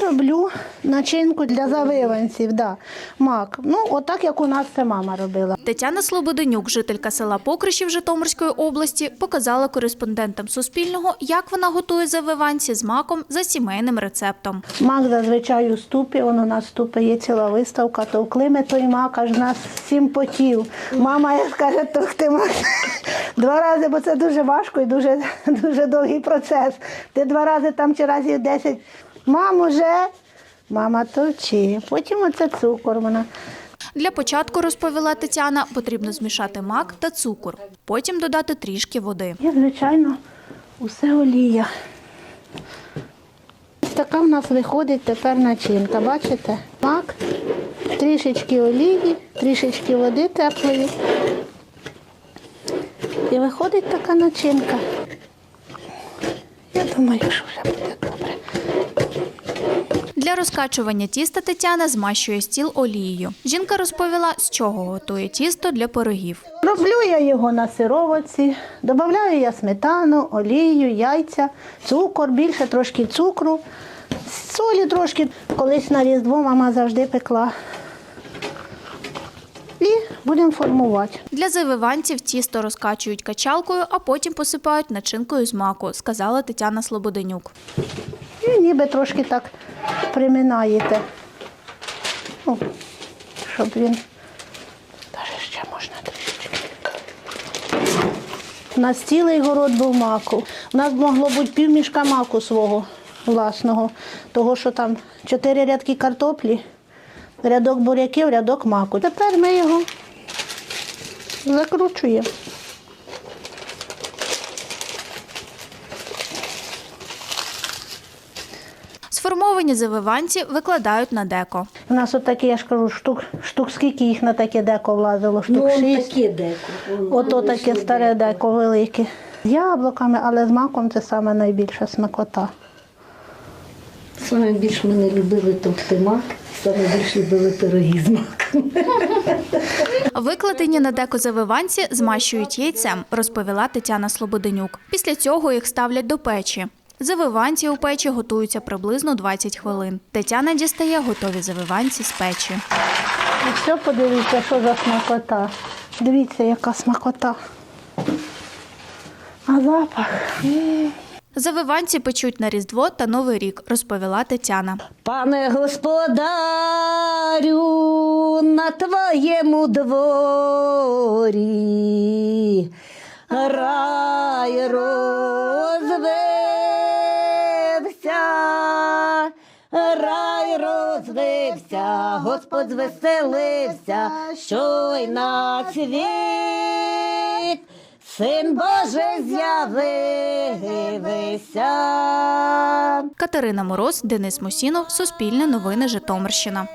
Я роблю начинку для завиванців, да. мак. Ну, отак, як у нас це мама робила. Тетяна Слободенюк, жителька села Покришів Житомирської області, показала кореспондентам Суспільного, як вона готує завиванці з маком за сімейним рецептом. Мак зазвичай у ступі, он у нас в ступі є ціла виставка, товкли ми той мак, аж нас сім потів. Мама як скаже, товкти мак два рази, бо це дуже важко і дуже, дуже довгий процес. Ти два рази там чи разів десять. Мам, уже, мама товчи. Потім оце цукор вона. Для початку, розповіла Тетяна, потрібно змішати мак та цукор, потім додати трішки води. І, звичайно, усе олія. Така в нас виходить тепер начинка. Бачите? Мак, трішечки олії, трішечки води теплої. І виходить така начинка. Я думаю, що вже буде добре. Для розкачування тіста Тетяна змащує стіл олією. Жінка розповіла, з чого готує тісто для пирогів. Роблю я його на сироватці, додаю я сметану, олію, яйця, цукор, більше трошки цукру, солі трошки. Колись на Різдво мама завжди пекла. І будемо формувати. Для завиванців тісто розкачують качалкою, а потім посипають начинкою з маку, сказала Тетяна Слободенюк. І ніби трошки так приминаєте. О, щоб він. Даже ще можна трішечки. У нас цілий город був маку. У нас могло бути півмішка маку свого власного, того, що там чотири рядки картоплі, рядок буряків, рядок маку. Тепер ми його закручуємо. Сформовані завиванці викладають на деко. У нас отакі, я ж кажу, штук, штук скільки їх на таке деко влазило, штук Ну, шість. таке деко. Ото таке старе деко велике. З яблуками, але з маком це саме найбільша смакота. Саме більше ми не любили товкти мак, саме більше любили пироги з маком. Викладені на деко завиванці змащують яйцем, розповіла Тетяна Слободенюк. Після цього їх ставлять до печі. Завиванці у печі готуються приблизно 20 хвилин. Тетяна дістає готові завиванці з печі. І все, подивіться, що за смакота. Дивіться, яка смакота. А запах. Завиванці печуть на Різдво та Новий рік, розповіла Тетяна. Пане господарю, на твоєму дворі рай розвився, рай розвився, Господь звеселився, що й на світ. Син Божий з'явився. Катерина Мороз, Денис Мусінов, Суспільне новини Житомирщина.